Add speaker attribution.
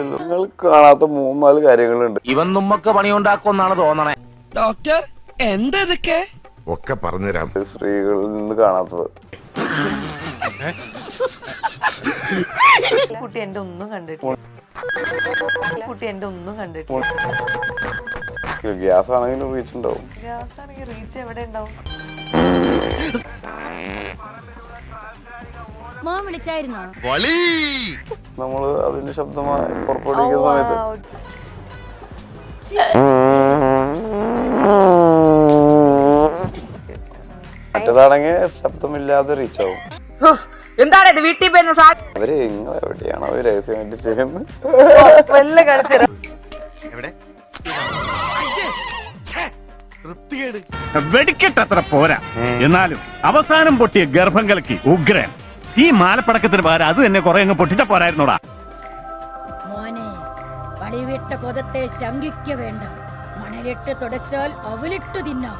Speaker 1: ഇല്ലല്ലോ നിങ്ങൾ കാണാത്ത മൂന്നാൽ കാര്യങ്ങളുണ്ട്.
Speaker 2: ഇവൻ നമ്മക്ക് പണിയുണ്ടാക്കുമെന്നാണ് തോന്നണേ.
Speaker 3: ഡോക്ടർ എന്താ ഇതൊക്കെ?
Speaker 4: ഒക്കെ പറഞ്ഞുതരാം.
Speaker 1: സ്ത്രീകളിൽ നിന്ന് കാണാത്തത്.
Speaker 5: കുട്ടി എന്റെ ഒന്നും കണ്ടിട്ടില്ല. കുട്ടി എന്റെ ഒന്നും കണ്ടിട്ടില്ല.
Speaker 1: ഗ്യാസ് ആണെങ്കിലും റീച്ച് ഉണ്ടാവും
Speaker 5: ഗ്യാസ് ആണെങ്കിൽ റീച്ച് എവിടെ ഉണ്ടാവും?
Speaker 6: മോൻ വിളിച്ചായിരുന്നോ?
Speaker 1: നമ്മൾ അതിന്റെ ശബ്ദമായി പുറപ്പെടുവിക്കുന്ന സമയത്ത്. മറ്റേതാണെങ്കിൽ ശബ്ദമില്ലാതെ റീച്ച് ആവും.
Speaker 7: എന്താണ് ഇത് വീട്ടിൽ പോയിരുന്ന സാ
Speaker 1: അവർ നിങ്ങൾ എവിടെയാണ് അവർ രഹസ്യമായിട്ട് ചെയ്യുന്നത്?
Speaker 5: വല്ല കളിച്ചിര
Speaker 8: വെടിക്കെട്ടത്ര പോരാ. എന്നാലും അവസാനം പൊട്ടിയ ഗർഭം കലക്കി ഉഗ്രൻ. ഈ മാലപ്പടക്കത്തിന് പകരം അത് തന്നെ കുറെ അങ്ങ് പൊട്ടിച്ച പോരായിരുന്നോടാ.
Speaker 6: മോനെ പളിവിട്ട കൊതത്തെ ശങ്കിക്ക വേണ്ട. മണലിട്ട് തുടച്ചാൽ അവലിട്ട് തിന്നാം.